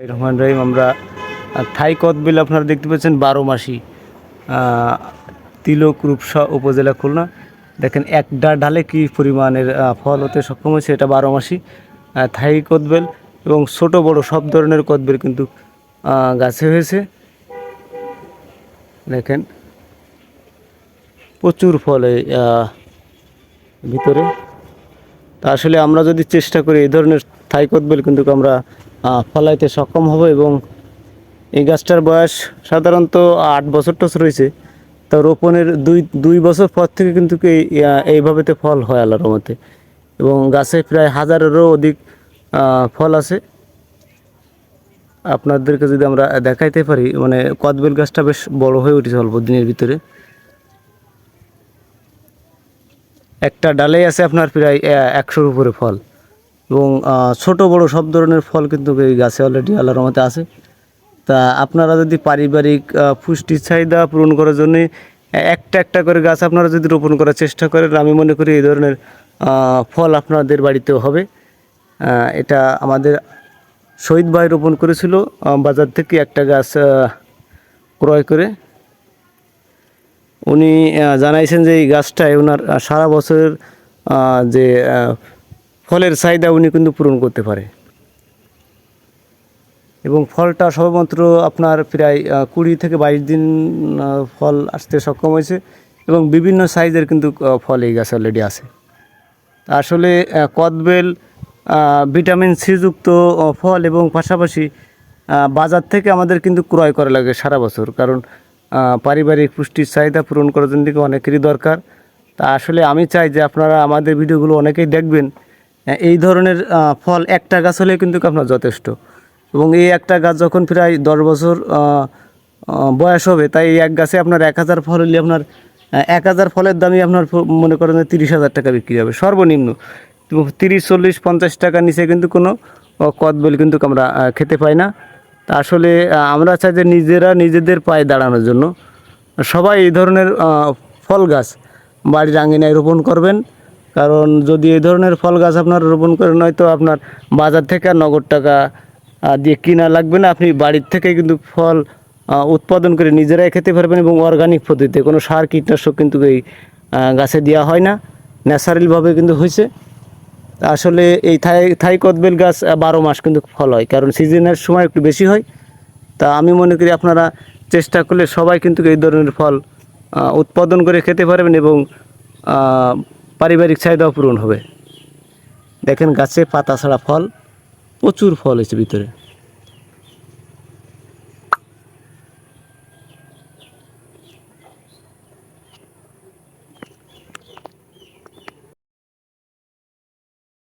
রহমান রহিম, আমরা থাই কদবেল আপনারা দেখতে পাচ্ছেন বারো মাসি তিলক রূপসা উপজেলা খুলনা। দেখেন এক ডালে কি পরিমাণের ফল হতে সক্ষম হয়েছে, এটা বারো মাসি থাই কদবেল এবং ছোট বড় সব ধরনের কদবেল কিন্তু গাছে হয়েছে। দেখেন, প্রচুর ফল ভিতরে। তা আসলে আমরা যদি চেষ্টা করি এই ধরনের থাই কদবেল কিন্তু আমরা ফলাইতে সক্ষম হব এবং এই গাছটার বয়স সাধারণত আট বছর টছর রয়েছে। তা রোপণের দুই দুই বছর পর থেকে কিন্তু এইভাবেতে ফল হয় আল্লাহর রহমতে। এবং গাছে প্রায় হাজারেরও অধিক ফল আছে। আপনাদেরকে যদি আমরা দেখাইতে পারি মানে কদবেল গাছটা বেশ বড় হয়ে উঠেছে অল্প দিনের ভিতরে। একটা ডালেই আছে আপনার প্রায় একশোর উপরে ফল। এবং ছোট বড় সব ধরনের ফল কিন্তু এই গাছে অলরেডি আল্লাহর রহমতে আছে। তা আপনারা যদি পারিবারিক পুষ্টির চাহিদা পূরণ করার জন্য একটা একটা করে গাছ আপনারা যদি রোপণ করার চেষ্টা করেন, আমি মনে করি এই ধরনের ফল আপনাদের বাড়িতেও হবে। এটা আমাদের শহীদ ভাই রোপণ করেছিল বাজার থেকে একটা গাছ ক্রয় করে। উনি জানাইছেন যে এই গাছটায় ওনার সারা বছরের যে ফলের চাহিদা উনি কিন্তু পূরণ করতে পারে। এবং ফলটা সবেমাত্র আপনার প্রায় কুড়ি থেকে বাইশ দিন ফল আসতে সক্ষম হয়েছে এবং বিভিন্ন সাইজের কিন্তু ফল এই গাছে অলরেডি আছে। আসলে কদবেল ভিটামিন সি যুক্ত ফল এবং পাশাপাশি বাজার থেকে আমাদের কিন্তু ক্রয় করা লাগে সারা বছর। কারণ পারিবারিক পুষ্টির চাহিদা পূরণ করার জন্য অনেকেরই দরকার। তা আসলে আমি চাই যে আপনারা আমাদের ভিডিওগুলো অনেকেই দেখবেন এই ধরনের ফল একটা গাছ হলে কিন্তু আপনার যথেষ্ট। এবং এই একটা গাছ যখন প্রায় দশ বছর বয়স হবে, তাই এই এক গাছে আপনার এক হাজার ফল হলে আপনার এক হাজার ফলের দামই আপনার মনে করেন যে তিরিশ হাজার টাকা বিক্রি হবে, সর্বনিম্ন। তিরিশ, চল্লিশ, পঞ্চাশ টাকার নিচে কিন্তু কোনো কদবেল কিন্তু আমরা খেতে পাই না। আসলে আমরা চাই যে নিজেরা নিজেদের পায়ে দাঁড়ানোর জন্য। সবাই এই ধরনের ফল গাছ বাড়ির আঙিনায় রোপণ করবেন। কারণ যদি এই ধরনের ফল গাছ আপনার রোপণ করেন হয়তো আপনার বাজার থেকে আর নগদ টাকা দিয়ে কিনা লাগবে না। আপনি বাড়ির থেকে কিন্তু ফল উৎপাদন করে নিজেরাই খেতে পারবেন এবং অর্গানিক পদ্ধতিতে। কোনো সার কীটনাশক কিন্তু এই গাছে দেওয়া হয় না। ন্যাচারালভাবে কিন্তু হয়েছে। আসলে এই থাই থাই কদবেল গাছ বারো মাস কিন্তু ফল হয়, কারণ সিজনের সময় একটু বেশি হয়। তা আমি মনে করি আপনারা চেষ্টা করলে সবাই কিন্তু এই ধরনের ফল উৎপাদন করে খেতে পারবেন এবং পারিবারিক চাহিদাও পূরণ হবে। দেখেন গাছে পাতা ছাড়া ফল, প্রচুর ফল হয়েছে ভিতরে।